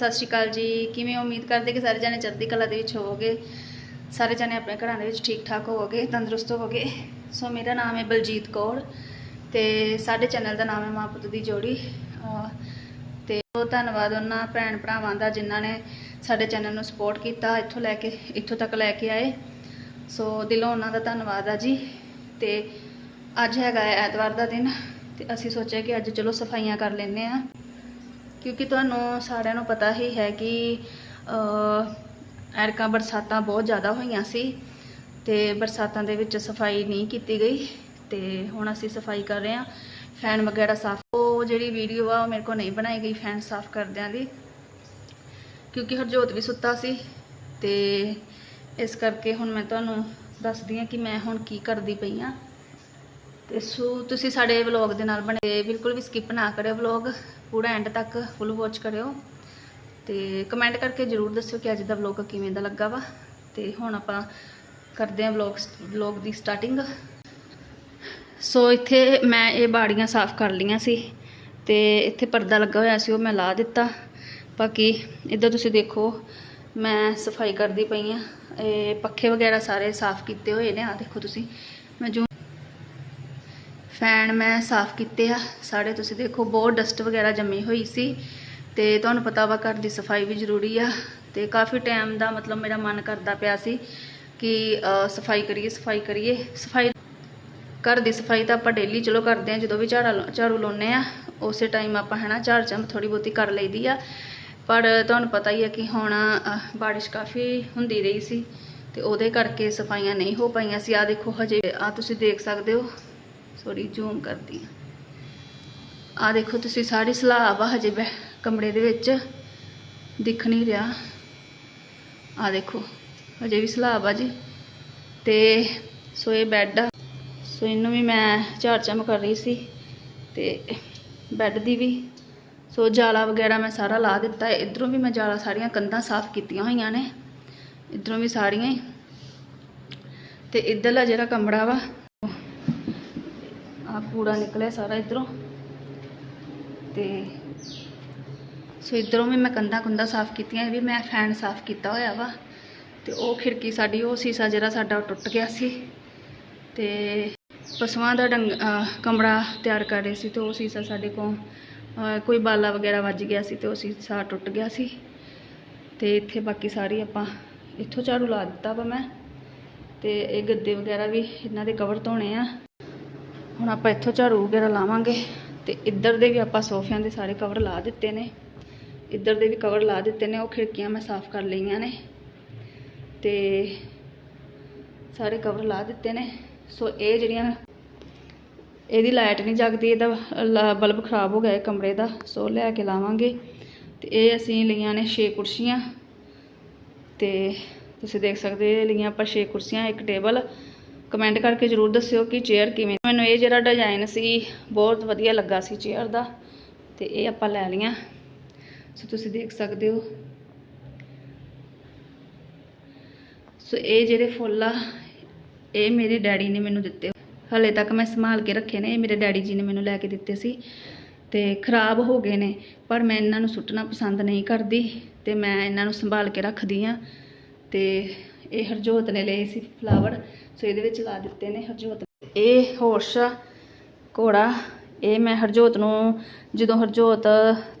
ਸਤਿ ਸ਼੍ਰੀ ਅਕਾਲ ਜੀ। ਕਿਵੇਂ ਉਮੀਦ ਕਰਦੇ ਕਿ ਸਾਰੇ ਜਣੇ ਚੜ੍ਹਦੀ ਕਲਾ ਦੇ ਵਿੱਚ ਹੋਵੋਗੇ? ਸਾਰੇ ਜਣੇ ਆਪਣੇ ਘਰਾਂ ਦੇ ਵਿੱਚ ਠੀਕ ਠਾਕ ਹੋਵੋਗੇ, ਤੰਦਰੁਸਤ ਹੋਵੋਗੇ? ਸੋ ਮੇਰਾ ਨਾਮ ਹੈ ਬਲਜੀਤ ਕੌਰ ਤੇ ਸਾਡੇ ਚੈਨਲ ਦਾ ਨਾਮ ਹੈ ਮਾਂ ਪੁੱਤ ਦੀ ਜੋੜੀ। ਅਹ ਤੇ ਬਹੁਤ ਧੰਨਵਾਦ ਉਹਨਾਂ ਭੈਣ ਭਰਾਵਾਂ ਦਾ ਜਿਨ੍ਹਾਂ ਨੇ ਸਾਡੇ ਚੈਨਲ ਨੂੰ ਸਪੋਰਟ ਕੀਤਾ, ਇੱਥੋਂ ਲੈ ਕੇ, ਇੱਥੋਂ ਤੱਕ ਲੈ ਕੇ ਆਏ। ਸੋ ਦਿਲੋਂ ਉਹਨਾਂ ਦਾ ਧੰਨਵਾਦ ਆ ਜੀ। ਤੇ ਅੱਜ ਹੈਗਾ ਹੈ ਐਤਵਾਰ ਦਾ ਦਿਨ ਤੇ ਅਸੀਂ ਸੋਚਿਆ ਕਿ ਅੱਜ ਚਲੋ ਸਫਾਈਆਂ ਕਰ ਲੈਂਦੇ ਆ ਕਿਉਂਕਿ ਤੁਹਾਨੂੰ ਸਾਰਿਆਂ ਨੂੰ ਪਤਾ ਹੀ ਹੈ ਕਿ ਅ, ਐਰਕਾਂ ਬਰਸਾਤਾਂ ਬਹੁਤ ਜ਼ਿਆਦਾ ਹੋਈਆਂ ਸੀ ਤੇ ਬਰਸਾਤਾਂ ਦੇ ਵਿੱਚ ਸਫ਼ਾਈ ਨਹੀਂ ਕੀਤੀ ਗਈ ਤੇ ਹੁਣ ਅਸੀਂ ਸਫ਼ਾਈ ਕਰ ਰਹੇ ਹਾਂ। ਫੈਨ ਵਗੈਰਾ ਸਾਫ਼ ਉਹ ਜਿਹੜੀ ਵੀਡੀਓ ਆ ਉਹ ਮੇਰੇ ਕੋਲ ਨਹੀਂ ਬਣਾਈ ਗਈ ਫੈਨ ਸਾਫ਼ ਕਰਦਿਆਂ ਦੀ ਕਿਉਂਕਿ ਹਰਜੋਤ ਵੀ ਸੁੱਤਾ ਸੀ ਤੇ ਇਸ ਕਰਕੇ ਹੁਣ ਮੈਂ ਤੁਹਾਨੂੰ ਦੱਸਦੀ ਹਾਂ ਕਿ ਮੈਂ ਹੁਣ ਕੀ ਕਰਦੀ ਪਈ ਆ ਤੇ ਸੋ ਤੁਸੀਂ ਸਾਡੇ ਵਲੌਗ ਦੇ ਨਾਲ ਬਣੇ ਬਿਲਕੁਲ ਵੀ ਸਕਿਪ ਨਾ ਕਰਿਓ ਵਲੌਗ। ਪੂਰਾ ਐਂਡ ਤੱਕ ਫੁੱਲ ਵਾਚ ਕਰਿਓ ਤੇ ਕਮੈਂਟ ਕਰਕੇ ਜਰੂਰ ਦੱਸਿਓ ਕਿ ਅੱਜ ਦਾ ਵਲੌਗ ਕਿਵੇਂ ਦਾ ਲੱਗਾ ਵਾ। ਤੇ ਹੁਣ ਆਪਾਂ ਕਰਦੇ ਹਾਂ ਵਲੌਗ ਵਲੌਗ ਦੀ ਸਟਾਰਟਿੰਗ ਸੋ ਇੱਥੇ ਮੈਂ ਇਹ ਬਾੜੀਆਂ ਸਾਫ਼ ਕਰ ਲਈਆਂ ਸੀ ਤੇ ਇੱਥੇ ਪਰਦਾ ਲੱਗਾ ਹੋਇਆ ਸੀ, ਉਹ ਮੈਂ ਲਾ ਦਿੱਤਾ। ਬਾਕੀ ਇੱਧਰ ਤੁਸੀਂ ਦੇਖੋ, ਮੈਂ ਸਫ਼ਾਈ ਕਰਦੀ ਪਈ ਆ ਇਹ ਪੱਖੇ ਵਗੈਰਾ ਸਾਰੇ ਸਾਫ਼ ਕੀਤੇ ਹੋਏ ਨੇ ਆ ਦੇਖੋ ਤੁਸੀਂ। ਮੈਂ ਜੋ ਫੈਨ ਮੈਂ ਸਾਫ਼ ਕੀਤੇ ਆ। ਸਾਰੇ ਤੁਸੀਂ ਦੇਖੋ ਬਹੁਤ ਡਸਟ ਵਗੈਰਾ ਜੰਮੀ ਹੋਈ ਸੀ ਤੇ ਤੁਹਾਨੂੰ ਪਤਾ ਵਾ ਘਰ ਦੀ ਸਫ਼ਾਈ ਵੀ ਜ਼ਰੂਰੀ ਆ ਤੇ ਕਾਫੀ ਟਾਈਮ ਦਾ ਮਤਲਬ ਮੇਰਾ ਮਨ ਕਰਦਾ ਪਿਆ ਸੀ ਕਿ ਸਫ਼ਾਈ ਕਰੀਏ ਸਫ਼ਾਈ ਕਰੀਏ। ਸਫ਼ਾਈ ਘਰ ਦੀ ਸਫ਼ਾਈ ਤਾਂ ਆਪਾਂ ਡੇਲੀ ਚਲੋ ਕਰਦੇ ਆ, ਜਦੋਂ ਵੀ ਝਾੜਾ ਲਾ- ਝਾੜੂ ਲਾਉਨੇ ਆ, ਉਸੇ ਟਾਈਮ ਆਪਾਂ ਹੈ ਨਾ ਝਾੜ ਚੰਮ ਥੋੜੀ ਬਹੁਤੀ ਕਰ ਲਈਦੀ ਆ। ਪਰ ਤੁਹਾਨੂੰ ਪਤਾ ਹੀ ਆ ਕਿ ਹੁਣ ਬਾਰਿਸ਼ ਕਾਫੀ ਹੁੰਦੀ ਰਹੀ ਸੀ ਤੇ ਉਹਦੇ ਕਰਕੇ ਸਫਾਈਆਂ ਨਹੀਂ ਹੋ ਪਾਈਆਂ ਸੀ। ਆ ਦੇਖੋ ਹਜੇ ਆ ਤੁਸੀਂ ਦੇਖ ਸਕਦੇ ਹੋ ਸੌਰੀ ਜ਼ੂਮ ਕਰਦੀ ਆ ਆ ਦੇਖੋ ਤੁਸੀਂ ਸਾਰੀ ਸਲਾਬ ਆ ਹਜੇ ਬੈ ਕਮਰੇ ਦੇ ਵਿੱਚ। ਦਿਖ ਨਹੀਂ ਰਿਹਾ। ਆ ਦੇਖੋ, ਹਜੇ ਵੀ ਸਲਾਬ ਆ ਜੀ। ਤੇ ਸੋ ਇਹ ਬੈੱਡ ਆ। ਸੋ ਇਹਨੂੰ ਵੀ ਮੈਂ ਝਾੜ ਚਮ ਕਰ ਰਹੀ ਸੀ। ਤੇ ਬੈੱਡ ਦੀ ਵੀ। ਸੋ ਜਾਲਾ ਵਗੈਰਾ ਮੈਂ ਸਾਰਾ ਲਾ ਦਿੱਤਾ। ਹੈ ਇਧਰੋਂ ਵੀ ਮੈਂ ਜਾਲਾ ਸਾਰੀਆਂ ਕੰਧਾਂ ਸਾਫ਼ ਕੀਤੀਆਂ ਹੋਈਆਂ ਨੇ। ਇਧਰੋਂ ਵੀ ਸਾਰੀਆਂ ਹੀ। ਤੇ ਇਧਰਲਾ ਜਿਹੜਾ ਕਮਰਾ ਵਾ ਆ ਕੂੜਾ ਨਿਕਲਿਆ ਸਾਰਾ ਇਧਰੋਂ। ਤੇ ਸੋ ਇਧਰੋਂ ਵੀ ਮੈਂ ਕੰਧਾਂ ਕੁੰਧਾਂ ਸਾਫ਼ ਕੀਤੀਆਂ ਇਹ ਵੀ ਮੈਂ ਫੈਨ ਸਾਫ਼ ਕੀਤਾ ਹੋਇਆ ਵਾ। ਤੇ ਉਹ ਖਿੜਕੀ ਸਾਡੀ, ਉਹ ਸੀਸਾ ਜਿਹੜਾ ਸਾਡਾ ਟੁੱਟ ਗਿਆ ਸੀ। ਤੇ ਪਸ਼ੂਆਂ ਦਾ ਡੰਗ ਕਮਰਾ ਤਿਆਰ ਕਰ ਰਹੇ ਸੀ ਤੇ ਉਹ ਸੀਸਾ ਸਾਡੇ ਕੋਲ ਕੋਈ ਬਾਲਾ ਵਗੈਰਾ ਵੱਜ ਗਿਆ ਸੀ ਤੇ ਉਹ ਸੀਸਾ ਟੁੱਟ ਗਿਆ ਸੀ। ਤੇ ਇੱਥੇ ਬਾਕੀ ਸਾਰੀ ਆਪਾਂ ਇੱਥੋਂ ਝਾੜੂ ਲਾ ਦਿੱਤਾ ਵਾ ਮੈਂ। ਤੇ ਇਹ ਗੱਦੇ ਵਗੈਰਾ ਵੀ ਇਹਨਾਂ ਦੇ ਕਵਰ ਧੋਣੇ ਆ। ਹੁਣ ਆਪਾਂ ਇੱਥੋਂ ਝਾੜੂ ਵਗੈਰਾ ਲਾਵਾਂਗੇ ਤੇ ਇੱਧਰ ਦੇ ਵੀ ਆਪਾਂ ਸੋਫਿਆਂ ਦੇ ਸਾਰੇ ਕਵਰ ਲਾ ਦਿੱਤੇ ਨੇ। ਇੱਧਰ ਦੇ ਵੀ ਕਵਰ ਲਾ ਦਿੱਤੇ ਨੇ, ਉਹ ਖਿੜਕੀਆਂ ਮੈਂ ਸਾਫ਼ ਕਰ ਲਈਆਂ ਨੇ। ਤੇ ਸਾਰੇ ਕਵਰ ਲਾ ਦਿੱਤੇ ਨੇ। ਸੋ ਇਹ ਜਿਹੜੀਆਂ ਇਹਦੀ ਲਾਈਟ ਨਹੀਂ ਜਗਦੀ, ਇਹਦਾ ਲ- ਬਲਬ ਖਰਾਬ ਹੋ ਗਿਆ ਹੈ ਕਮਰੇ ਦਾ, ਸੋ ਲੈ ਕੇ ਲਾਵਾਂਗੇ। ਤੇ ਇਹ ਅਸੀਂ ਲਈਆਂ ਨੇ 6 ਕੁਰਸੀਆਂ। ਤੇ ਤੁਸੀਂ ਦੇਖ ਸਕਦੇ ਹੋ, ਇਹ ਲਈਆਂ ਆਪਾਂ 6 ਕੁਰਸੀਆਂ, ਇੱਕ ਟੇਬਲ ਕਮੈਂਟ ਕਰਕੇ ਜਰੂਰ ਦੱਸਿਓ ਕਿ ਚੇਅਰ ਕਿਵੇਂ ਮੈਨੂੰ ਇਹ ਜਿਹੜਾ ਡਿਜ਼ਾਈਨ ਸੀ, ਬਹੁਤ ਵਧੀਆ ਲੱਗਾ ਸੀ ਚੇਅਰ ਦਾ, ਤੇ ਇਹ ਆਪਾਂ ਲੈ ਲਈਆਂ। ਸੋ ਤੁਸੀਂ ਦੇਖ ਸਕਦੇ ਹੋ। ਸੋ ਇਹ ਜਿਹੜੇ ਫੁੱਲ ਆ, ਇਹ ਮੇਰੇ ਡੈਡੀ ਨੇ ਮੈਨੂੰ ਦਿੱਤੇ। ਹਲੇ ਤੱਕ ਮੈਂ ਸੰਭਾਲ ਕੇ ਰੱਖੇ ਨੇ, ਇਹ ਮੇਰੇ ਡੈਡੀ ਜੀ ਨੇ ਮੈਨੂੰ ਲੈ ਕੇ ਦਿੱਤੇ ਸੀ। ਤੇ ਖਰਾਬ ਹੋ ਗਏ ਨੇ, ਪਰ ਮੈਂ ਇਹਨਾਂ ਨੂੰ ਸੁੱਟਣਾ ਪਸੰਦ ਨਹੀਂ ਕਰਦੀ, ਤੇ ਮੈਂ ਇਹਨਾਂ ਨੂੰ ਸੰਭਾਲ ਕੇ ਰੱਖਦੀ ਆ ਤੇ ਇਹ ਹਰਜੋਤ ਨੇ ਲਏ ਸੀ ਫਲਾਵਰ, ਸੋ ਇਹਦੇ ਵਿੱਚ ਲਾ ਦਿੱਤੇ ਨੇ ਹਰਜੋਤ ਇਹ ਹੋਰਸ ਘੋੜਾ, ਇਹ ਮੈਂ ਹਰਜੋਤ ਨੂੰ ਜਦੋਂ ਹਰਜੋਤ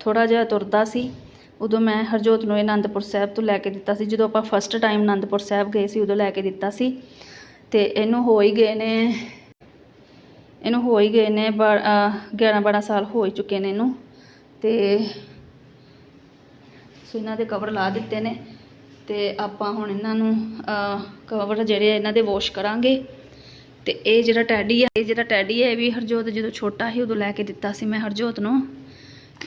ਥੋੜਾ ਜਿਹਾ ਤੁਰਦਾ ਸੀ, ਉਦੋਂ ਮੈਂ ਹਰਜੋਤ ਨੂੰ ਇਹ ਆਨੰਦਪੁਰ ਸਾਹਿਬ ਤੋਂ ਲੈ ਕੇ ਦਿੱਤਾ ਸੀ। ਜਦੋਂ ਆਪਾਂ ਫਸਟ ਟਾਈਮ ਆਨੰਦਪੁਰ ਸਾਹਿਬ ਗਏ ਸੀ, ਉਦੋਂ ਲੈ ਕੇ ਦਿੱਤਾ ਸੀ। ਤੇ ਇਹਨੂੰ ਹੋ ਹੀ ਗਏ ਨੇ, ਇਹਨੂੰ ਹੋ ਹੀ ਗਏ ਨੇ 11 12 ਸਾਲ ਹੋ ਹੀ ਚੁੱਕੇ ਨੇ ਇਹਨੂੰ। ਤੇ, ਸੋ ਇਹਨਾਂ ਦੇ ਕਵਰ ਲਾ ਦਿੱਤੇ ਨੇ। ਤੇ ਆਪਾਂ ਹੁਣ ਇਹਨਾਂ ਨੂੰ ਕਵਰ ਜਿਹੜੇ ਇਹਨਾਂ ਦੇ ਵਾਸ਼ ਕਰਾਂਗੇ। ਤੇ ਇਹ ਜਿਹੜਾ ਟੈਡੀ ਆ, ਇਹ ਜਿਹੜਾ ਟੈਡੀ ਹੈ ਇਹ ਵੀ ਹਰਜੋਤ ਜਦੋਂ ਛੋਟਾ ਸੀ ਉਦੋਂ ਲੈ ਕੇ ਦਿੱਤਾ ਸੀ ਮੈਂ ਹਰਜੋਤ ਨੂੰ।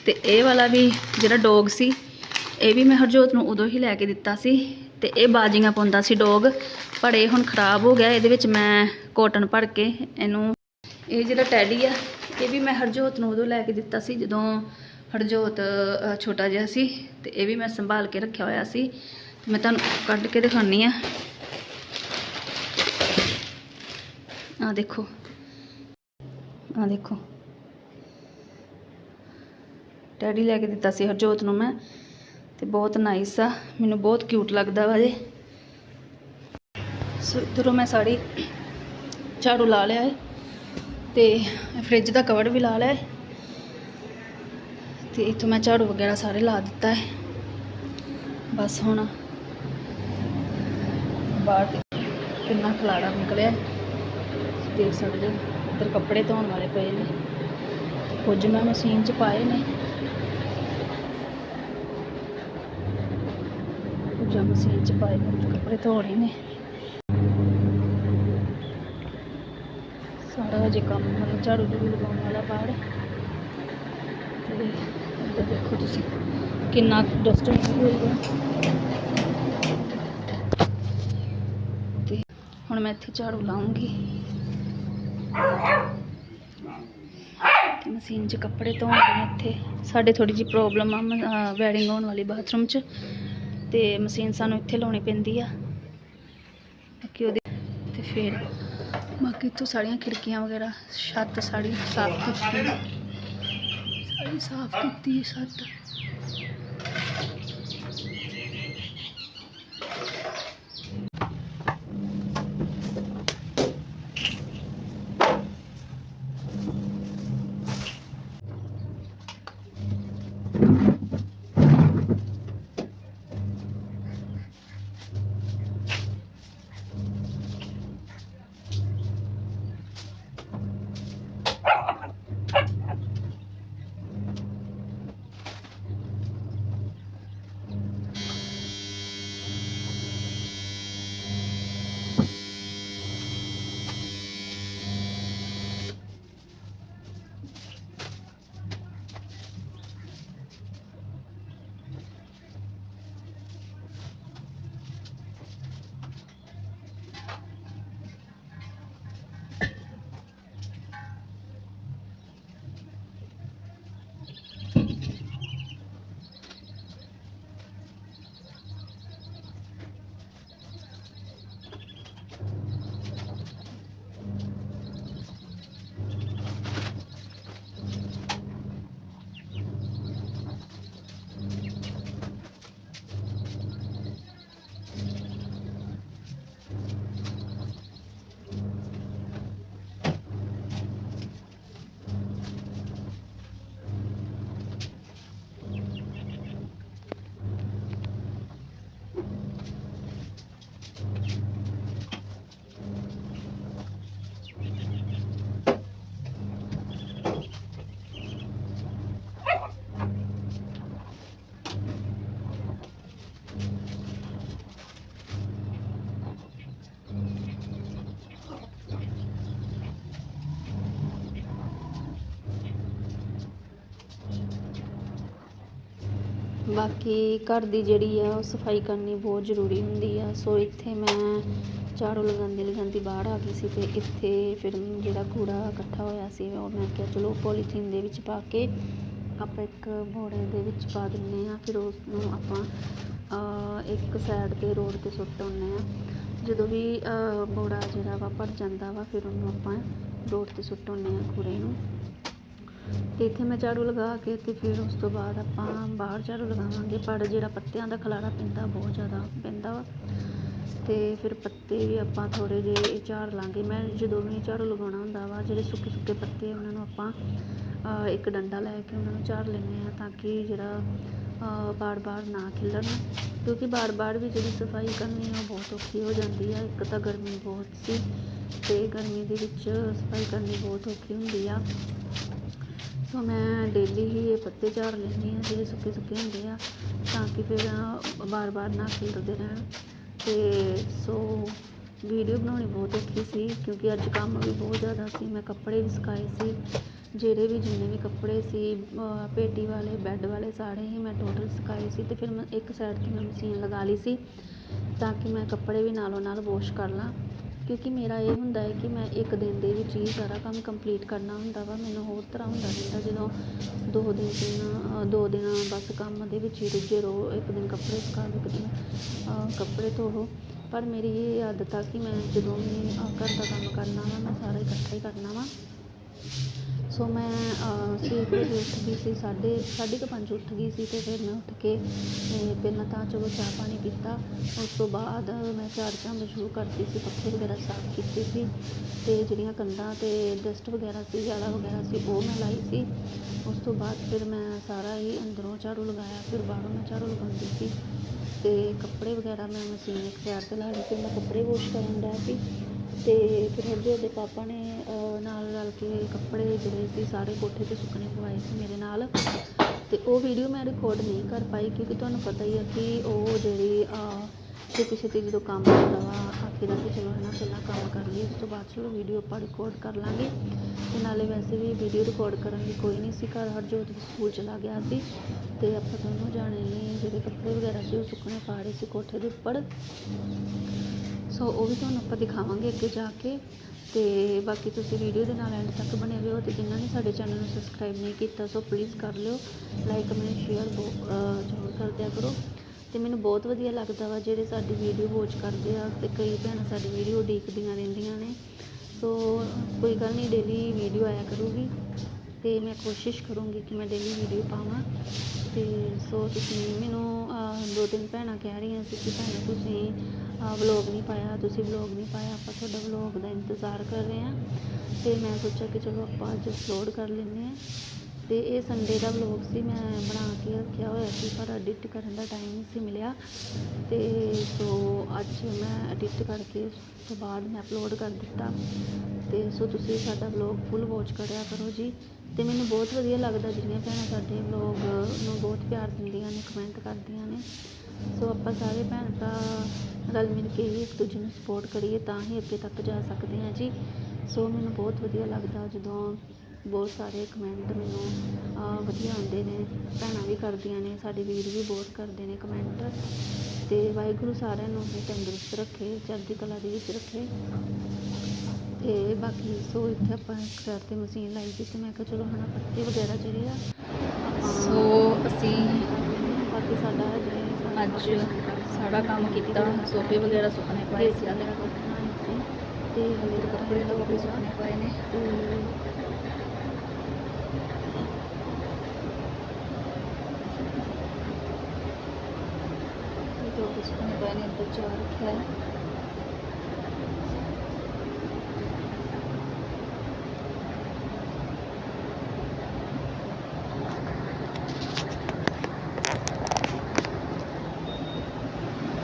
ਤੇ ਇਹ ਵਾਲਾ ਵੀ ਜਿਹੜਾ ਡੌਗ ਸੀ, ਇਹ ਵੀ ਮੈਂ ਹਰਜੋਤ ਨੂੰ ਉਦੋਂ ਹੀ ਲੈ ਕੇ ਦਿੱਤਾ ਸੀ। ਤੇ ਇਹ ਬਾਜੀਆਂ ਪਾਉਂਦਾ ਸੀ ਡੌਗ ਪਰ ਇਹ ਹੁਣ ਖਰਾਬ ਹੋ ਗਿਆ, ਇਹਦੇ ਵਿੱਚ ਮੈਂ ਕੋਟਨ ਭਰ ਕੇ ਇਹਨੂੰ, ਇਹ ਜਿਹੜਾ ਟੈਡੀ ਆ, ਇਹ ਵੀ ਮੈਂ ਹਰਜੋਤ ਨੂੰ ਉਦੋਂ ਲੈ ਕੇ ਦਿੱਤਾ ਸੀ ਜਦੋਂ ਹਰਜੋਤ ਛੋਟਾ ਜਿਹਾ ਸੀ। ਤੇ ਇਹ ਵੀ ਮੈਂ ਸੰਭਾਲ ਕੇ ਰੱਖਿਆ ਹੋਇਆ ਸੀ। ਮੈਂ ਤੁਹਾਨੂੰ ਕੱਢ ਕੇ ਦਿਖਾਉਣੀ ਆ। ਆ ਦੇਖੋ। ਆ ਦੇਖੋ। ਟੈਡੀ ਲੈ ਕੇ ਦਿੱਤਾ ਸੀ ਹਰਜੋਤ ਨੂੰ ਮੈਂ, ਤੇ ਬਹੁਤ ਨਾਈਸ ਆ। ਮੈਨੂੰ ਬਹੁਤ ਕਿਊਟ ਲੱਗਦਾ ਵਾ ਜੇ ਸੋ ਇੱਧਰੋਂ ਮੈਂ ਸਾੜੀ ਝਾੜੂ ਲਾ ਲਿਆ ਹੈ ਤੇ ਫ੍ਰਿਜ ਦਾ ਕਵਰ ਵੀ ਲਾ ਲਿਆ ਹੈ ਤੇ ਇੱਥੋਂ ਮੈਂ ਝਾੜੂ ਵਗੈਰਾ ਸਾਰੇ ਲਾ ਦਿੱਤਾ ਹੈ ਬਸ ਹੁਣ ਬਾਹਰ ਕਿੰਨਾ ਖਲਾੜਾ ਨਿਕਲਿਆ। ਹੈ। ਦੇਖ ਸਕਦੇ ਹੋ ਇੱਧਰ ਕੱਪੜੇ ਧੋਣ ਵਾਲੇ ਪਏ ਨੇ। ਕੁਝ ਮੈਂ ਮਸ਼ੀਨ 'ਚ ਪਾਏ ਨੇ। ਕੁਝ ਮਸ਼ੀਨ 'ਚ ਪਾਏ ਨੇ ਤੇ ਕੱਪੜੇ ਧੋਣੇ ਨੇ। ਸਾਰਾ ਹਜੇ ਕੰਮ ਮਤਲਬ ਝਾੜੂ ਝੂੜੂ ਲਗਾਉਣ ਵਾਲਾ ਬਾਹਰ। ਤੇ ਇੱਧਰ ਦੇਖੋ ਤੁਸੀਂ ਕਿੰਨਾ ਡਸਟ ਹੋਏਗਾ ਤੇ ਹੁਣ ਮੈਂ ਇੱਥੇ ਝਾੜੂ ਲਾਉਂਗੀ। ਮਸ਼ੀਨ 'ਚ ਕੱਪੜੇ ਧੋਣ ਦੇ ਇੱਥੇ ਸਾਡੇ ਥੋੜੀ ਜਿਹੀ ਪ੍ਰੋਬਲਮ ਆ ਵੈਡਿੰਗ ਹੋਣ ਵਾਲੀ ਬਾਥਰੂਮ 'ਚ। ਤੇ ਮਸ਼ੀਨ ਸਾਨੂੰ ਇੱਥੇ ਲਾਉਣੀ ਪੈਂਦੀ ਆ। ਕਿ ਉਹਦੇ ਤੇ ਫਿਰ ਬਾਕੀ ਇੱਥੋਂ ਸਾਰੀਆਂ ਖਿੜਕੀਆਂ ਵਗੈਰਾ, ਛੱਤ ਸਾਰੀ ਸਾਫ਼ ਕੀਤੀ। ਸਾਰੀ ਸਾਫ਼ ਕੀਤੀ, ਛੱਤ। ਬਾਕੀ ਘਰ ਦੀ ਜਿਹੜੀ ਆ, ਉਹ ਸਫ਼ਾਈ ਕਰਨੀ ਬਹੁਤ ਜ਼ਰੂਰੀ ਹੁੰਦੀ ਆ। ਸੋ ਇੱਥੇ ਮੈਂ ਝਾੜੂ ਲਗਾਉਂਦੀ ਲਗਾਉਂਦੀ ਬਾਹਰ ਆ ਗਈ ਸੀ ਤੇ ਇੱਥੇ ਫਿਰ ਜਿਹੜਾ ਕੂੜਾ ਇਕੱਠਾ ਹੋਇਆ ਸੀ, ਉਹ ਮੈਂ ਕਿਹਾ ਚਲੋ ਪੋਲੀਥੀਨ ਦੇ ਵਿੱਚ ਪਾ ਕੇ ਆਪਾਂ ਇੱਕ ਬੋੜੇ ਦੇ ਵਿੱਚ ਪਾ ਦਿੰਨੇ ਆ ਫਿਰ ਉਸ ਨੂੰ ਆਪਾਂ ਇੱਕ ਸਾਈਡ ਤੇ ਰੋਡ ਤੇ ਸੁੱਟ ਆਉਂਦੇ ਆ ਜਦੋਂ ਵੀ ਬੋੜਾ ਜਿਹੜਾ ਵਾ ਭਰ ਜਾਂਦਾ ਵਾ, ਫਿਰ ਉਹਨੂੰ ਆਪਾਂ ਰੋਡ ਤੇ ਸੁੱਟ ਆਉਂਦੇ ਆ ਕੂੜੇ ਨੂੰ। ਤੇ ਇੱਥੇ ਮੈਂ ਝਾੜੂ ਲਗਾ ਕੇ ਤੇ ਫਿਰ ਉਸ ਤੋਂ ਬਾਅਦ ਆਪਾਂ ਬਾਹਰ ਝਾੜੂ ਲਗਾਵਾਂਗੇ, ਪਰ ਜਿਹੜਾ ਪੱਤਿਆਂ ਦਾ ਖਲਾਰਾ ਪੈਂਦਾ ਬਹੁਤ ਜ਼ਿਆਦਾ ਪੈਂਦਾ ਵਾ। ਤੇ ਫਿਰ ਪੱਤੇ ਵੀ ਆਪਾਂ ਥੋੜੇ ਜਿਹੇ ਝਾੜ ਲਾਂਗੇ। ਮੈਂ ਜਦੋਂ ਵੀ ਝਾੜੂ ਲਗਾਉਣਾ ਹੁੰਦਾ ਵਾ, ਜਿਹੜੇ ਸੁੱਕੇ ਸੁੱਕੇ ਪੱਤੇ ਉਹਨਾਂ ਨੂੰ ਆਪਾਂ ਇੱਕ ਡੰਡਾ ਲੈ ਕੇ ਉਹਨਾਂ ਨੂੰ ਝਾੜ ਲੈਂਦੇ ਆ ਤਾਂ ਕਿ ਜਿਹੜਾ ਬਾਰ-ਬਾਰ ਨਾ ਖਿਲਰਨ ਕਿਉਂਕਿ ਬਾਰ-ਬਾਰ ਵੀ ਜਿਹੜੀ ਸਫ਼ਾਈ ਕਰਨੀ ਆ, ਉਹ ਬਹੁਤ ਔਖੀ ਹੋ ਜਾਂਦੀ ਆ। ਇੱਕ ਤਾਂ ਗਰਮੀ ਬਹੁਤ ਸੀ ਤੇ ਗਰਮੀ ਦੇ ਵਿੱਚ ਸਫ਼ਾਈ ਕਰਨੀ ਬਹੁਤ ਔਖੀ ਹੁੰਦੀ ਆ। ਸੋ ਮੈਂ ਡੇਲੀ ਹੀ ਇਹ ਪੱਤੇ ਝਾੜ ਲੈਂਦੀ ਹਾਂ, ਜਿਹੜੇ ਸੁੱਕੇ ਸੁੱਕੇ ਹੁੰਦੇ ਆ, ਤਾਂ ਕਿ ਫਿਰ ਵਾਰ ਵਾਰ ਨਾ ਖਿਲਰਦੇ ਰਹਿਣ। ਤੇ ਸੋ ਵੀਡੀਓ ਬਣਾਉਣੀ ਬਹੁਤ ਔਖੀ ਸੀ, ਕਿਉਂਕਿ ਅੱਜ ਕੰਮ ਵੀ ਬਹੁਤ ਜ਼ਿਆਦਾ ਸੀ। ਮੈਂ ਕੱਪੜੇ ਵੀ ਸੁਕਾਏ ਸੀ, ਜਿਹੜੇ ਵੀ ਜਿੰਨੇ ਵੀ ਕੱਪੜੇ ਸੀ, ਅਹ ਪੇਟੀ ਵਾਲੇ ਬੈੱਡ ਵਾਲੇ, ਸਾਰੇ ਹੀ ਮੈਂ ਟੋਟਲ ਸੁਕਾਏ ਸੀ। ਤੇ ਫਿਰ ਮੈਂ ਇੱਕ ਸਾਈਡ ਤੇ ਮੈਂ ਮਸ਼ੀਨ ਲਗਾ ਲਈ ਸੀ, ਤਾਂ ਕਿ ਮੈਂ ਕੱਪੜੇ ਵੀ ਨਾਲੋਂ ਨਾਲ ਵਾਸ਼ ਕਰ ਲਾਂ। ਕਿਉਂਕਿ ਮੇਰਾ ਇਹ ਹੁੰਦਾ ਹੈ ਕਿ ਮੈਂ ਇੱਕ ਦਿਨ ਦੇ ਵਿੱਚ ਹੀ ਸਾਰਾ ਕੰਮ ਕੰਪਲੀਟ ਕਰਨਾ ਹੁੰਦਾ ਵਾ, ਮੈਨੂੰ ਹੋਰ ਤਰ੍ਹਾਂ ਹੁੰਦਾ ਰਹਿੰਦਾ ਜਦੋਂ ਦੋ ਦਿਨ ਤਿੰਨ ਦੋ ਦਿਨ ਬਸ ਕੰਮ ਦੇ ਵਿੱਚ ਹੀ ਰੁੱਝੇ ਰਹੋ, ਇੱਕ ਦਿਨ ਕੱਪੜੇ ਸੁਕਾ ਲਓ, ਇੱਕ ਦਿਨ ਕੱਪੜੇ ਧੋਵੋ। ਪਰ ਮੇਰੀ ਇਹ ਆਦਤ ਆ ਕਿ ਮੈਂ ਜਦੋਂ ਵੀ ਘਰ ਦਾ ਕੰਮ ਕਰਨਾ ਵਾ, ਮੈਂ ਸਾਰਾ ਇਕੱਠਾ ਹੀ ਕਰਨਾ ਵਾ। ਸੋ ਮੈਂ ਅਹ, ਛੇ ਉੱਠ ਗਈ ਸੀ ਸਾਢੇ ਸਾਢੇ ਕੁ ਪੰਜ ਉੱਠ ਗਈ ਸੀ ਅਤੇ ਫਿਰ ਮੈਂ ਉੱਠ ਕੇ ਤੇ ਪਹਿਲਾਂ ਤਾਂ ਚਲੋ ਚਾਹ ਪਾਣੀ ਪੀਤਾ। ਉਸ ਤੋਂ ਬਾਅਦ ਮੈਂ ਝਾੜ ਝੰਬ ਸ਼ੁਰੂ ਕਰਤੀ ਸੀ ਪੱਖੇ ਵਗੈਰਾ ਸਾਫ਼ ਕੀਤੇ ਸੀ ਅਤੇ ਜਿਹੜੀਆਂ ਕੰਧਾਂ 'ਤੇ ਡਸਟ ਵਗੈਰਾ ਸੀ ਜਾਲਾ ਵਗੈਰਾ ਸੀ ਉਹ ਮੈਂ ਲਾਈ ਸੀ। ਉਸ ਤੋਂ ਬਾਅਦ ਫਿਰ ਮੈਂ ਸਾਰਾ ਹੀ ਅੰਦਰੋਂ ਝਾੜੂ ਲਗਾਇਆ ਫਿਰ ਬਾਹਰੋਂ ਮੈਂ ਝਾੜੂ ਲਗਾਉਂਦੀ ਸੀ ਅਤੇ ਕੱਪੜੇ ਵਗੈਰਾ ਮੈਂ ਮਸ਼ੀਨ ਇੱਕ ਸਾਈਡ 'ਤੇ ਲਾ ਲਈ ਫਿਰ ਮੈਂ ਕੱਪੜੇ ਵਾਸ਼ ਕਰਨ ਡਿਆ ਸੀ। ਅਤੇ ਫਿਰ ਹਰਜੋਤ ਦੇ ਪਾਪਾ ਨੇ ਨਾਲ ਰਲ ਕੇ ਕੱਪੜੇ ਜਿਹੜੇ ਸੀ ਸਾਰੇ ਕੋਠੇ 'ਤੇ ਸੁੱਕਣੇ ਪਵਾਏ ਸੀ ਮੇਰੇ ਨਾਲ। ਅਤੇ ਉਹ ਵੀਡੀਓ ਮੈਂ ਰਿਕਾਰਡ ਨਹੀਂ ਕਰ ਪਾਈ ਕਿਉਂਕਿ ਤੁਹਾਨੂੰ ਪਤਾ ਹੀ ਆ ਕਿ ਉਹ ਜਿਹੜੀ ਛੇਤੀ ਛੇਤੀ ਜਦੋਂ ਕੰਮ ਹੁੰਦਾ ਵਾ, ਆਖੀ ਦਾ ਕਿ ਚਲੋ ਹੈ ਨਾ ਪਹਿਲਾਂ ਕੰਮ ਕਰ ਲਈਏ, ਉਸ ਤੋਂ ਬਾਅਦ ਚਲੋ ਵੀਡੀਓ ਆਪਾਂ ਰਿਕਾਰਡ ਕਰ ਲਾਂਗੇ। ਅਤੇ ਨਾਲੇ ਵੈਸੇ ਵੀ ਵੀਡੀਓ ਰਿਕਾਰਡ ਕਰਨ ਲਈ ਕੋਈ ਨਹੀਂ ਸੀ ਘਰ, ਹਰਜੋਤ ਵੀ ਸਕੂਲ ਚਲਾ ਗਿਆ ਸੀ। ਅਤੇ ਆਪਾਂ ਦੋਨੋਂ ਜਾਣੇ ਨੇ ਜਿਹੜੇ ਕੱਪੜੇ ਵਗੈਰਾ ਸੀ, ਉਹ ਸੁੱਕਣੇ ਪਾ ਰਹੇ ਸੀ ਕੋਠੇ ਦੇ ਉੱਪਰ। ਸੋ ਉਹ ਵੀ ਤੁਹਾਨੂੰ ਆਪਾਂ ਦਿਖਾਵਾਂਗੇ ਅੱਗੇ ਜਾ ਕੇ। ਤੇ ਬਾਕੀ ਤੁਸੀਂ ਵੀਡੀਓ ਦੇ ਨਾਲ ਐਂਡ ਤੱਕ ਬਣੇ ਰਹੋ ਤੇ ਜਿਨ੍ਹਾਂ ਨੇ ਸਾਡੇ ਚੈਨਲ ਨੂੰ ਸਬਸਕ੍ਰਾਈਬ ਨਹੀਂ ਕੀਤਾ, ਸੋ ਪਲੀਜ਼ ਕਰ ਲਿਓ। ਲਾਈਕ ਕਮੈਂਟ ਸ਼ੇਅਰ ਜ਼ਰੂਰ ਕਰ ਦਿਆ ਕਰੋ। ਤੇ ਮੈਨੂੰ ਬਹੁਤ ਵਧੀਆ ਲੱਗਦਾ ਵਾ ਜਿਹੜੇ ਸਾਡੀ ਵੀਡੀਓ ਵਾਚ ਕਰਦੇ ਆ ਤੇ ਕਈ ਭੈਣਾਂ ਸਾਡੀ ਵੀਡੀਓ ਉਡੀਕਦੀਆਂ ਰਹਿੰਦੀਆਂ ਨੇ। ਸੋ ਕੋਈ ਗੱਲ ਨਹੀਂ ਡੇਲੀ ਵੀਡੀਓ ਆਇਆ ਕਰੂਗੀ ਤੇ ਮੈਂ ਕੋਸ਼ਿਸ਼ ਕਰੂੰਗੀ ਕਿ ਮੈਂ ਡੇਲੀ ਵੀਡੀਓ ਪਾਵਾਂ। ਤੇ ਸੋ ਤੁਸੀਂ ਮੈਨੂੰ ਦੋ ਤਿੰਨ ਭੈਣਾਂ ਕਹਿ ਰਹੀਆਂ ਸੀ ਕਿ ਭੈਣੇ ਤੁਸੀਂ ਵਲੋਗ ਨਹੀਂ ਪਾਇਆ, ਤੁਸੀਂ ਵਲੋਗ ਨਹੀਂ ਪਾਇਆ, ਆਪਾਂ ਤੁਹਾਡਾ ਵਲੋਗ ਦਾ ਇੰਤਜ਼ਾਰ ਕਰ ਰਹੇ ਹਾਂ। ਤੇ ਮੈਂ ਸੋਚਿਆ ਕਿ ਚਲੋ ਆਪਾਂ ਅੱਜ ਅਪਲੋਡ ਕਰ ਲੈਂਦੇ ਹਾਂ। ਤੇ ਇਹ ਸੰਡੇ ਦਾ ਵਲੋਗ ਸੀ, ਮੈਂ ਬਣਾ ਕੇ ਰੱਖਿਆ ਹੋਇਆ ਸੀ, ਪਰ ਐਡਿਟ ਕਰਨ ਦਾ ਟਾਈਮ ਨਹੀਂ ਸੀ ਮਿਲਿਆ। ਤੇ ਸੋ ਅੱਜ ਮੈਂ ਐਡਿਟ ਕਰਕੇ ਉਸ ਤੋਂ ਬਾਅਦ ਮੈਂ ਅਪਲੋਡ ਕਰ ਦਿੱਤਾ। ਤੇ ਸੋ ਤੁਸੀਂ ਸਾਡਾ ਵਲੋਗ ਫੁੱਲ ਵਾਚ ਕਰਿਆ ਕਰੋ ਜੀ। ਤੇ ਮੈਨੂੰ ਬਹੁਤ ਵਧੀਆ ਲੱਗਦਾ ਜਿਹੜੀਆਂ ਭੈਣਾਂ ਸਾਡੇ ਵਲੋਗ ਨੂੰ ਬਹੁਤ ਪਿਆਰ ਦਿੰਦੀਆਂ ਨੇ ਕਮੈਂਟ ਕਰਦੀਆਂ ਨੇ। ਸੋ ਆਪਾਂ ਸਾਰੇ ਭੈਣ ਭਰਾ ਰਲ ਮਿਲ ਕੇ ਹੀ ਇੱਕ ਦੂਜੇ ਨੂੰ ਸਪੋਰਟ ਕਰੀਏ ਤਾਂ ਹੀ ਅੱਗੇ ਤੱਕ ਜਾ ਸਕਦੇ ਹਾਂ ਜੀ। ਸੋ ਮੈਨੂੰ ਬਹੁਤ ਵਧੀਆ ਲੱਗਦਾ ਜਦੋਂ ਬਹੁਤ ਸਾਰੇ ਕਮੈਂਟ ਮੈਨੂੰ ਵਧੀਆ ਆਉਂਦੇ ਨੇ ਭੈਣਾਂ ਵੀ ਕਰਦੀਆਂ ਨੇ ਸਾਡੇ ਵੀਰ ਵੀ ਬਹੁਤ ਕਰਦੇ ਨੇ ਕਮੈਂਟ ਤੇ ਵਾਹਿਗੁਰੂ ਸਾਰਿਆਂ ਨੂੰ ਹੀ ਤੰਦਰੁਸਤ ਰੱਖੇ ਚੜ੍ਹਦੀ ਕਲਾ ਦੇ ਵਿੱਚ ਰੱਖੇ। ਤੇ ਬਾਕੀ ਸੋ ਇੱਥੇ ਆਪਾਂ ਇੱਕ ਸਾਈਡ ਤੇ ਮਸ਼ੀਨ ਲਾਈ ਸੀ ਤੇ ਮੈਂ ਕਿਹਾ ਚਲੋ ਹਣਾ ਪੱਤੇ ਵਗੈਰਾ ਜਿਹੜੇ ਆ ਸੋ ਅਸੀਂ ਬਾਕੀ ਸਾਡਾ ਜਿਹੜੇ ਅੱਜ ਸਾਰਾ ਕੰਮ ਕੀਤਾ, ਸੋਫੇ ਵਗੈਰਾ ਸੁੱਕਣੇ ਪਾਏ ਸੀ ਮੇਰਾ ਤੇ ਹਲੇ ਤੇ ਕੱਪੜੇ ਤਾਂ ਵੀ ਸੁੱਕਣੇ ਪਏ ਨੇ, ਤੇ ਇਹ ਸੁੱਕਣੇ ਪਏ ਨੇ ਇੱਧਰ ਚਾਰ ਰੱਖਿਆ ਹੈ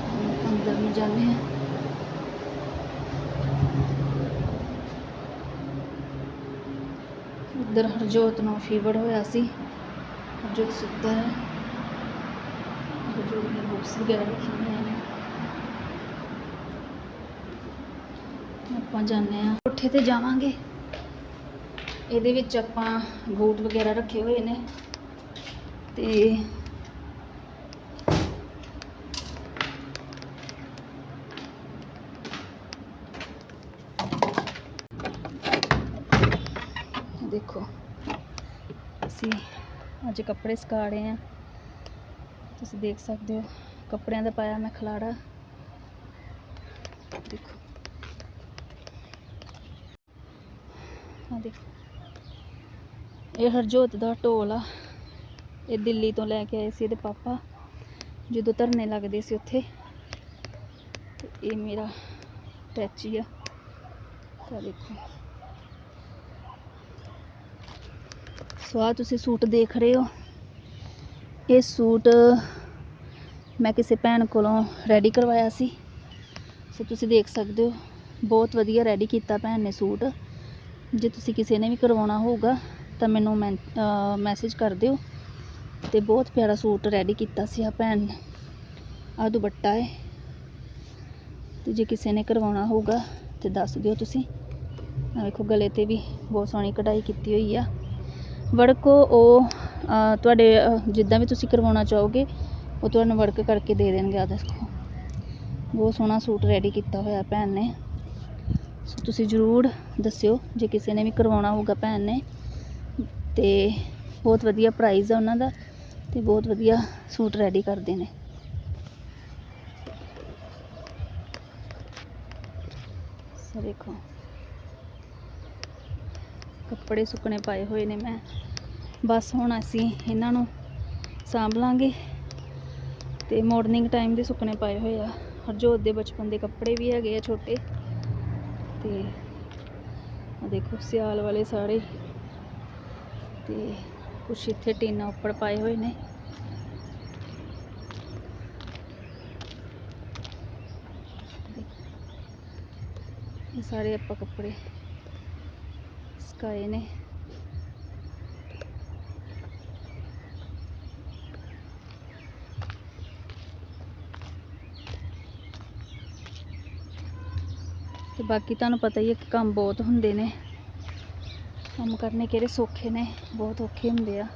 ਹੁਣ ਅੰਦਰ ਨੂੰ ਜਾਂਦੇ ਹਾਂ ਉੱਧਰ ਹਰਜੋਤ ਨੂੰ ਫੀਵਰ ਹੋਇਆ ਸੀ। ਹਰਜੋਤ ਸੁੱਤਾ ਹੈ। ਹਰਜੋਤ ਨੇ ਬੁੱਕਸ ਵਗੈਰਾ ਰੱਖੀਆਂ ਹੋਈਆਂ ਨੇ। ਆਪਾਂ ਜਾਂਦੇ ਆ ਕੋਠੇ ਤੇ ਜਾਵਾਂਗੇ। ਇਹਦੇ ਵਿੱਚ ਆਪਾਂ ਬੂਟ ਵਗੈਰਾ ਰੱਖੇ ਹੋਏ ਨੇ। ਤੇ ਦੇਖੋ ਅਸੀਂ ਅੱਜ ਕੱਪੜੇ ਸੁਕਾ ਰਹੇ ਆ ਤੁਸੀਂ ਦੇਖ ਸਕਦੇ ਹੋ, ਕੱਪੜਿਆਂ ਦਾ ਪਾਇਆ ਮੈਂ ਖਲਾੜਾ ਦੇਖੋ। ਆ ਦੇਖੋ। ਇਹ ਹਰਜੋਤ ਦਾ ਢੋਲ ਆ। ਇਹ ਦਿੱਲੀ ਤੋਂ ਲੈ ਕੇ ਆਏ ਸੀ ਇਹਦੇ ਪਾਪਾ। ਜਦੋਂ ਧਰਨੇ ਲੱਗਦੇ ਸੀ ਉੱਥੇ। ਤੇ ਇਹ ਮੇਰਾ ਟੈਚੀ ਆ। ਤਾਂ ਦੇਖੋ। ਸੋ ਆਹ ਤੁਸੀਂ ਸੂਟ ਦੇਖ ਰਹੇ ਹੋ। ਇਹ ਸੂਟ ਮੈਂ ਕਿਸੇ ਭੈਣ ਕੋਲੋਂ ਰੈਡੀ ਕਰਵਾਇਆ ਸੀ। ਸੋ ਤੁਸੀਂ ਦੇਖ ਸਕਦੇ ਹੋ, ਬਹੁਤ ਵਧੀਆ ਰੈਡੀ ਕੀਤਾ ਭੈਣ ਨੇ ਸੂਟ। ਜੇ ਤੁਸੀਂ ਕਿਸੇ ਨੇ ਵੀ ਕਰਵਾਉਣਾ ਹੋਊਗਾ, ਤਾਂ ਮੈਨੂੰ ਮੈਸੇਜ ਕਰ ਦਿਓ। ਤੇ ਬਹੁਤ ਪਿਆਰਾ ਸੂਟ ਰੈਡੀ ਕੀਤਾ ਸੀ ਆ ਭੈਣ ਨੇ। ਆ ਦੁਪੱਟਾ ਹੈ। ਤੇ ਜੇ ਕਿਸੇ ਨੇ ਕਰਵਾਉਣਾ ਹੋਊਗਾ, ਤੇ ਦੱਸ ਦਿਓ ਤੁਸੀਂ। ਆ ਵੇਖੋ, ਗਲੇ ਤੇ ਵੀ ਬਹੁਤ ਸੋਹਣੀ ਕਢਾਈ ਕੀਤੀ ਹੋਈ ਆ। ਵਰਕ ਉਹ ਤੁਹਾਡੇ ਜਿੱਦਾਂ ਵੀ ਤੁਸੀਂ ਕਰਵਾਉਣਾ ਚਾਹੋਗੇ, ਉਹ ਤੁਹਾਨੂੰ ਵੜਕ ਕਰਕੇ ਦੇ ਦੇਣਗੇ ਆ ਦੇਖੋ। ਬਹੁਤ ਸੋਹਣਾ ਸੂਟ ਰੈਡੀ ਕੀਤਾ ਹੋਇਆ ਭੈਣ ਨੇ। ਸੋ ਤੁਸੀਂ ਜ਼ਰੂਰ ਦੱਸਿਓ, ਜੇ ਕਿਸੇ ਨੇ ਵੀ ਕਰਵਾਉਣਾ ਹੋਊਗਾ ਭੈਣ ਨੇ। ਤੇ ਬਹੁਤ ਵਧੀਆ ਪ੍ਰਾਈਸ ਆ ਉਹਨਾਂ ਦਾ, ਤੇ ਬਹੁਤ ਵਧੀਆ ਸੂਟ ਰੈਡੀ ਕਰਦੇ ਨੇ। ਸੋ ਦੇਖੋ। ਕੱਪੜੇ ਸੁੱਕਣੇ ਪਾਏ ਹੋਏ ਨੇ ਮੈਂ। ਬਸ ਹੁਣ ਅਸੀਂ ਇਹਨਾਂ ਨੂੰ ਸਾਂਭ ਲਾਂਗੇ ਤੇ ਮਾਰਨਿੰਗ ਟਾਈਮ ਦੇ ਸੁੱਕਣੇ ਪਾਏ ਹੋਏ ਆ। ਹਰਜੋਤ ਦੇ ਬਚਪਨ ਦੇ ਕੱਪੜੇ ਵੀ ਹੈਗੇ ਆ ਛੋਟੇ। ਤੇ ਆ ਦੇਖੋ ਸਿਆਲ ਵਾਲੇ ਸਾਰੇ। ਤੇ ਕੁਛ ਇੱਥੇ ਟੀਨਾ ਉੱਪਰ ਪਾਏ ਹੋਏ ਨੇ। ਇਹ ਸਾਰੇ ਆਪਾਂ ਕੱਪੜੇ ਸੁਕਾਏ ਨੇ। ਤੇ ਬਾਕੀ ਤੁਹਾਨੂੰ ਪਤਾ ਹੀ ਹੈ ਕਿ ਕੰਮ ਬਹੁਤ ਹੁੰਦੇ ਨੇ। ਕੰਮ ਕਰਨੇ ਕਿਹੜੇ ਸੌਖੇ ਨੇ, ਬਹੁਤ ਔਖੇ ਹੁੰਦੇ ਆ।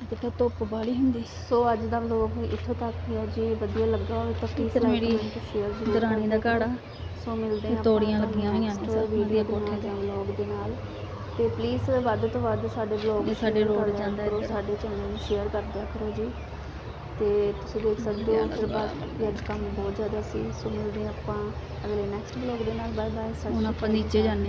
ਕਿਤੇ ਧੁੱਪ ਵਾਲੀ ਹੁੰਦੀ। ਸੋ ਅੱਜ ਦਾ ਵਲੋਗ ਇੱਥੋਂ ਤੱਕ ਹੀ ਹੈ ਜੀ ਵਧੀਆ ਲੱਗਾ ਹੋਵੇ ਤਾਂ ਪਲੀਜ਼ ਲਾਈਕ ਕਮੈਂਟ ਸ਼ੇਅਰ ਜ਼ਰੂਰ ਦਰਾਣੀ ਦਾ ਆ ਸੋ ਮਿਲਦੇ ਹਾਂ ਤੋੜੀਆਂ ਲੱਗੀਆਂ ਹੋਈਆਂ ਨੇ ਸਭ ਵਧੀਆ ਦੇ ਕੋਠੇ। ਜਾਂ vlog ਦੇ ਨਾਲ। ਤੇ ਪਲੀਜ਼ ਵੱਧ ਤੋਂ ਵੱਧ ਸਾਡੇ ਵਲੌਗ ਸਾਡੇ road ਜਾਂਦਾ ਇੱਧਰ। ਸਾਡੇ ਚੈਨਲ ਨੂੰ ਸ਼ੇਅਰ ਕਰ ਦਿਆ ਕਰੋ ਜੀ। ਤੇ ਤੁਸੀਂ ਦੇਖ ਸਕਦੇ ਹੋ ਫਿਰ ਬਾਅਦ ਕਿ ਅੱਜ ਕੰਮ ਬਹੁਤ ਜ਼ਿਆਦਾ ਸੀ। ਸੋ ਮਿਲਦੇ ਹਾਂ ਆਪਾਂ ਅਗਲੇ ਨੈਕਸਟ ਵਲੌਗ ਦੇ ਨਾਲ। ਬਾਏ ਬਾਏ ਹੁਣ ਆਪਾਂ ਨੀਚੇ ਜਾਂਦੇ